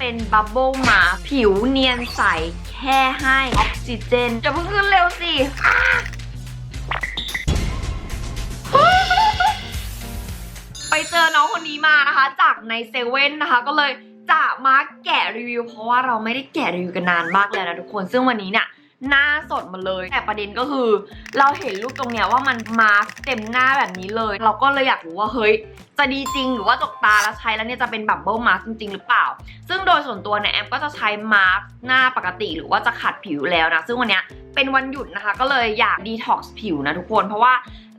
เป็นบับเบิลมา ผิวเนียนใส แค่ให้ออกซิเจนจะเพิ่งขึ้นเร็วสิไปเจอน้องคนนี้มานะคะ จากในเซเว่นนะคะ ก็เลยจะมาแกะรีวิว เพราะว่าเราไม่ได้แกะรีวิวกันนานมากแล้วนะทุกคน ซึ่งวันนี้เนี่ย หน้าสดหมาเลย แต่ประเด็นก็คือ เราเห็นรูปตรงเนี้ยว่ามันมาร์เต็มหน้าแบบนี้เลย เราก็เลยอยากรู้ว่าเฮ้ยจะดีจริงหรือว่าจกตาแล้วใช้แล้วเนี่ยจะเป็นบับเบิลมาร์จริง ๆ หรือเปล่า ซึ่งโดยส่วนตัวเนี่ยแอมก็จะใช้มาร์หน้าปกติหรือว่าจะขัดผิวแล้วนะ ซึ่งวันเนี้ยเป็นวันหยุดนะคะ ก็เลยอยากดีท็อกซ์ผิวนะทุกคน เพราะว่า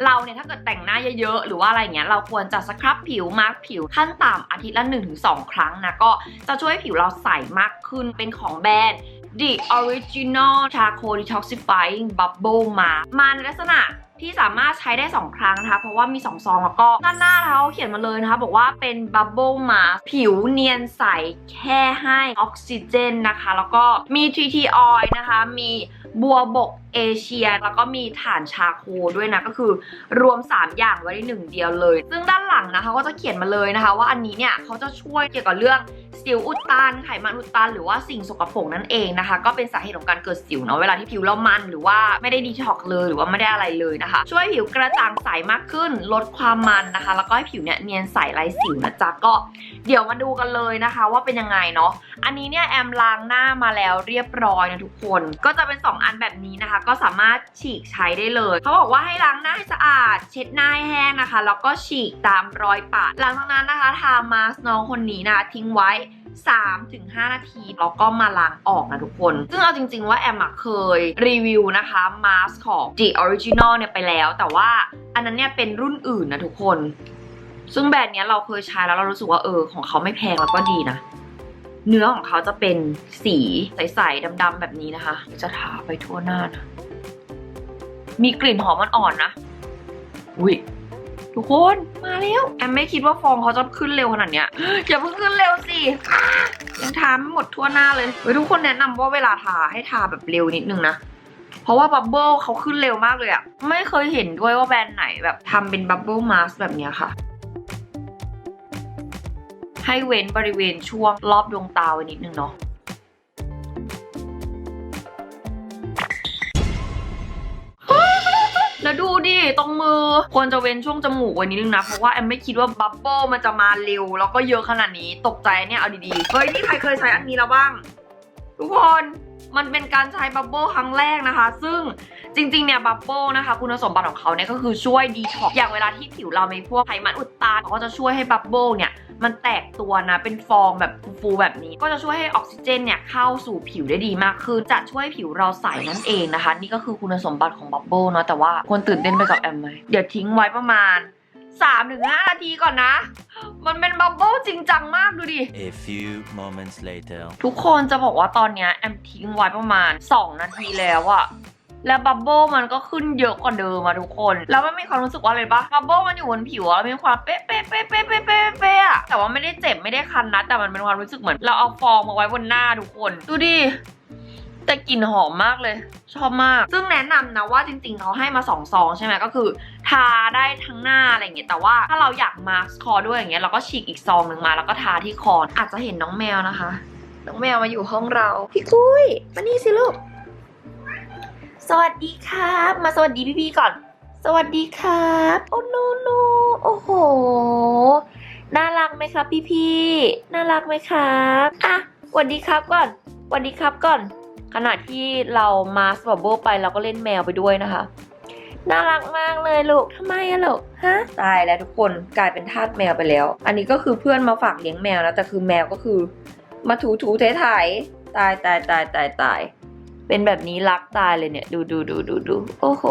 เราเนี่ยถ้าเกิดแต่งหน้าเยอะๆ หรือว่าอะไรอย่างเงี้ยเราควรจะสครับผิวมาร์คผิวขั้นต่ำอาทิตย์ละ 1-2 ครั้งนะก็จะช่วยให้ผิวเราใสมากขึ้นเป็นของแบรนด์ The Original Charcoal Detoxifying Bubble Mask มาในลักษณะที่สามารถใช้ได้ 2 ครั้งนะคะ เพราะว่ามี 2 ซองแล้วก็ด้านหน้าเขาเขียนมาเลยนะคะ บอกว่าเป็นบับเบิลมาผิวเนียนใสแค่ให้ออกซิเจนนะคะ แล้วก็มี TT Oil นะคะมี บัวบกเอเชีย แล้วก็มีฐานชาโคด้วยนะ ก็คือรวม 3 อย่างไว้ในหนึ่งเดียวเลย ซึ่งด้านหลังนะคะก็จะเขียนมาเลยนะคะ ว่าอันนี้เนี่ยเขาจะช่วยเกี่ยวกับเรื่องสิวอุดตันไขมันอุดตันหรือว่าสิ่งสกปรกนั่นเองนะคะ ก็เป็นสาเหตุของการเกิดสิวเนาะเวลาที่ผิวเรามันหรือว่าไม่ได้ดีท็อกเลยหรือว่าไม่ได้อะไรเลยนะคะ ช่วยผิวกระจ่างใสมากขึ้น ลดความมันนะคะ แล้วก็ให้ผิวเนี่ยเนียนใสไร้สิวนะจ๊ะก็เดี๋ยวมาดูกันเลยนะคะ ว่าเป็นยังไงเนาะอันนี้เนี่ยแอมล้างหน้ามาแล้วเรียบร้อยนะทุกคน ก็จะเป็น2อันแบบนี้นะคะ ก็สามารถฉีกใช้ได้เลย เขาบอกว่าให้ล้างหน้าให้สะอาด เช็ดหน้าให้แห้งนะคะ แล้วก็ฉีกตามรอยปะหลังจากนั้นนะคะทามาส์น้องคนนี้นะทิ้งไว้3-5 นาทีแล้วก็มาล้างออกนะทุกคน ซึ่งเอาจริง ๆ ว่าแอมเคยรีวิวนะคะมาส์ของ The Original เนี่ยไปแล้ว แต่ว่าอันนั้นเนี่ยเป็นรุ่นอื่นนะทุกคน ซึ่งแบรนด์เนี้ยเราเคยใช้แล้วเรารู้สึกว่าเออของเขาไม่แพงแล้วก็ดีนะ เนื้อของเขาจะเป็นสีใสๆดำๆแบบนี้นะคะ จะทาไปทั่วหน้านะมีกลิ่นหอมอ่อนๆนะ อุ้ยทุกคนมาแล้วแอมไม่คิดว่าฟองเขาจะขึ้นเร็วขนาดเนี้ยอย่าเพิ่งขึ้นเร็วสิยังทาไม่หมดทั่วหน้าเลยเฮ้ยทุกคนแนะนำว่าเวลาทาให้ทาแบบเร็วนิดนึงนะเพราะว่าบับเบิลเขาขึ้นเร็วมากเลยอะไม่เคยเห็นด้วยว่าแบรนด์ไหนแบบทำเป็นบับเบิลมาสแบบเนี้ยค่ะ ให้เว้นบริเวณช่วงรอบดวงตาไว้นิดนึงเนาะแล้วดูดิ ตรงมือควรจะเว้นช่วงจมูกไว้นิดนึงนะ เพราะว่าแอมไม่คิดว่าบับเบิลมันจะมาเร็ว แล้วก็เยอะขนาดนี้ตกใจเนี่ยเอาดีๆ เฮ้ย นี่ใครเคยใช้อันนี้แล้วบ้าง ทุกคนมันเป็นการใช้บับเบิลครั้งแรกนะคะ ซึ่ง จริงๆเนี่ยบับเบิลนะคะ คุณสมบัติของเขาเนี่ยก็คือช่วยดีท็อกซ์อย่างเวลาที่ผิวเรามีพวกไขมันอุดตันเขาก็จะช่วยให้บับเบิลเนี่ยมันแตกตัวนะ เป็นฟองแบบฟูๆแบบนี้ ก็จะช่วยให้ออกซิเจนเนี่ยเข้าสู่ผิวได้ดีมากขึ้น จะช่วยให้ผิวเราใสนั่นเองนะคะ นี่ก็คือคุณสมบัติของบับเบิลเนาะแต่ว่าคนตื่นเต้นไปกับแอมไหมเดี๋ยวทิ้งไว้ประมาณ3-5นาทีก่อนนะ มันเป็นบับเบิลจริงจังมากดูดิ A few moments later. ทุกคนจะบอกว่าตอนเนี้ยแอมทิ้งไว้ประมาณ 2 นาทีแล้วอะ แล้วบับเบิ้ลมันก็ขึ้นเยอะกว่าเดิมอะทุกคน แล้วมันมีความรู้สึกว่าอะไรปะบับเบิ้ลมันอยู่บนผิวอะแล้วมีความเป๊ะเป๊ะเป๊ะเป๊ะเป๊ะเป๊ะเป๊ะอะแต่ว่าไม่ได้เจ็บไม่ได้คันนะ แต่มันเป็นความรู้สึกเหมือน เราเอาฟองมาไว้บนหน้าทุกคน ดูดิแต่กลิ่นหอมมากเลย ชอบมาก ซึ่งแนะนำนะว่าจริง ๆ เขาให้มา2ซองใช่ไหมก็คือ ทาได้ทั้งหน้าอะไรอย่างเงี้ยแต่ว่าถ้าเราอยากมาสคอด้วยอย่างเงี้ยเราก็ฉีกอีกซองหนึ่งมาแล้วก็ทาที่คออาจจะเห็นน้องแมวนะคะ น้องแมวมาอยู่ห้องเรา พี่กุ้ยมานี่สิลูก สวัสดีครับ มาสวัสดีพี่ๆก่อน สวัสดีครับ โอ้โนโนโอ้โห น่ารักไหมครับพี่ๆ น่ารักไหมครับอะสวัสดีครับก่อนสวัสดีครับก่อน ขณะที่เรามาสบับเบิลไปเราก็เล่นแมวไปด้วยนะคะ น่ารักมากเลยลูกทำไมอะลูกฮะตายแล้วทุกคนกลายเป็นทาสแมวไปแล้ว อันนี้ก็คือเพื่อนมาฝากเลี้ยงแมวนะแต่คือแมวก็คือ มาถูถูเทถ่ายตายตายตายตายตาย เป็นแบบนี้รักตายเลยเนี่ย ดูดูดูดูดูโอ้โห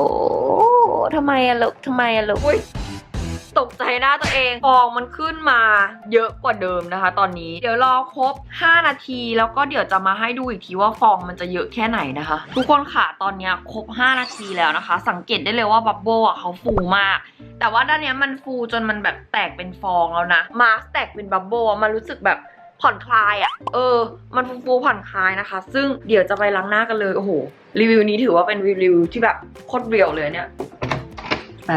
ทำไมอะลูกทำไมอะลูกตกใจหน้าตัวเองฟองมันขึ้นมาเยอะกว่าเดิมนะคะ ตอนนี้เดี๋ยวรอครบ 5 นาที แล้วก็เดี๋ยวจะมาให้ดูอีกทีว่าฟองมันจะเยอะแค่ไหนนะคะ ทุกคนค่ะตอนนี้ครบ 5 นาทีแล้วนะคะ สังเกตได้เลยว่าบับเบิลอะเขาฟูมาก แต่ว่าด้านนี้มันฟูจนมันแบบแตกเป็นฟองแล้วนะมาสแตกเป็นบับเบิลมันรู้สึกแบบ ผ่อนคลายอะ่ะ เออ มันฟูฟูๆผ่อนคลายนะคะ ซึ่งเดี๋ยวจะไปล้างหน้ากันเลย โอ้โห รีวิวนี้ถือว่าเป็นรีวิวที่แบบโคตรเรียวเลยเนี่ย ไป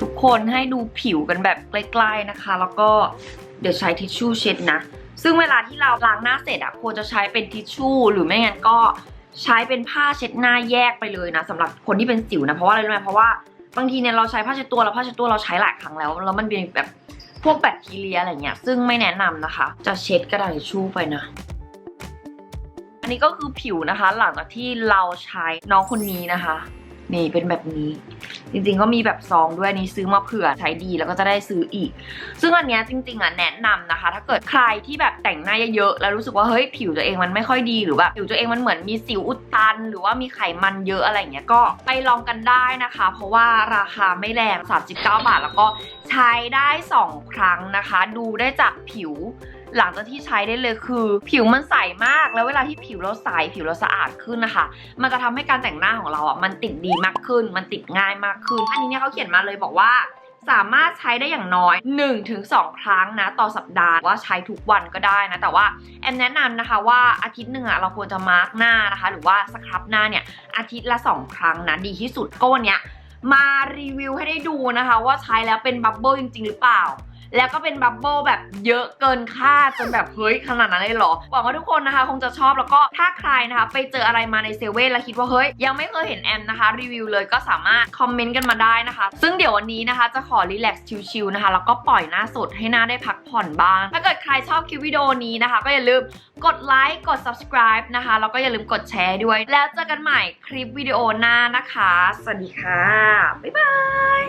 ทุกคนให้ดูผิวกันแบบใกล้ๆนะคะ แล้วก็เดี๋ยวใช้ทิชชู่เช็ดนะ ซึ่งเวลาที่เราล้างหน้าเสร็จอะควรจะใช้เป็นทิชชู่ หรือไม่งั้นก็ใช้เป็นผ้าเช็ดหน้าแยกไปเลยนะสำหรับคนที่เป็นสิวนะ เพราะว่าอะไรรู้ไหมเพราะว่า บางทีเนี่ยเราใช้ผ้าเช็ดตัวแล้วผ้าเช็ดตัวเราใช้หลายครั้งแล้วแล้วมันเป็นแบบพวกแบคทีเรียอะไรเงี้ยซึ่งไม่แนะนำนะคะ จะเช็ดกระดาษทิชชู่ไปนะอันนี้ก็คือผิวนะคะหลังจากที่เราใช้น้องคนนี้นะคะ นี่เป็นแบบนี้ จริงๆก็มีแบบซองด้วยนี้ซื้อมาเผื่อใช้ดีแล้วก็จะได้ซื้ออีก ซึ่งอันเนี้ยจริงๆอะแนะนำนะคะ ถ้าเกิดใครที่แบบแต่งหน้าเยอะๆแล้วรู้สึกว่าเฮ้ยผิวตัวเองมันไม่ค่อยดีหรือแบบผิวตัวเองมันเหมือนมีสิวอุดตัน หรือว่ามีไขมันเยอะอะไรอย่างเงี้ยก็ไปลองกันได้นะคะ เพราะว่าราคาไม่แรง39 บาท แล้วก็ใช้ได้ 2 ครั้งนะคะ ดูได้จากผิว หลังจากที่ใช้ได้เลยคือ ผิวมันใสมากแล้วเวลาที่ผิวเราใสผิวเราสะอาดขึ้นนะคะ มันจะทำให้การแต่งหน้าของเราอะมันติดดีมากขึ้น มันติดง่ายมากขึ้น อันนี้เนี่ยเขาเขียนมาเลยบอกว่าสามารถใช้ได้อย่างน้อย 1-2 ครั้งนะต่อสัปดาห์ว่าใช้ทุกวันก็ได้นะ แต่ว่าแอมแนะนำนะคะว่าอาทิตย์หนึ่งอะเราควรจะมาร์กหน้านะคะ หรือว่าสครับหน้าเนี่ยอาทิตย์ละ 2 ครั้งนะดีที่สุดก็วันเนี้ยมารีวิวให้ได้ดูนะคะ ว่าใช้แล้วเป็นบับเบิลจริง ๆ หรือเปล่า แล้วก็เป็นบับเบิลแบบเยอะเกินคาดจนแบบเฮ้ยขนาดนั้นเลยเหรอหวังว่าทุกคนนะคะ คงจะชอบแล้วก็ถ้าใครนะคะ ไปเจออะไรมาในเซเว่นแล้วคิดว่าเฮ้ยยังไม่เคยเห็นแอมนะคะ รีวิวเลยก็สามารถคอมเมนต์กันมาได้นะคะ ซึ่งเดี๋ยววันนี้นะคะ จะขอรีแลกซ์ชิลๆนะคะแล้วก็ปล่อยหน้าสดให้หน้าได้พักผ่อนบ้าง ถ้าเกิดใครชอบคลิปวิดีโอนี้นะคะ ก็อย่าลืมกดไลค์กด subscribe นะคะแล้วก็อย่าลืมกดแชร์ด้วย แล้วเจอกันใหม่คลิปวิดีโอหน้านะคะ สวัสดีค่ะ บ๊ายบาย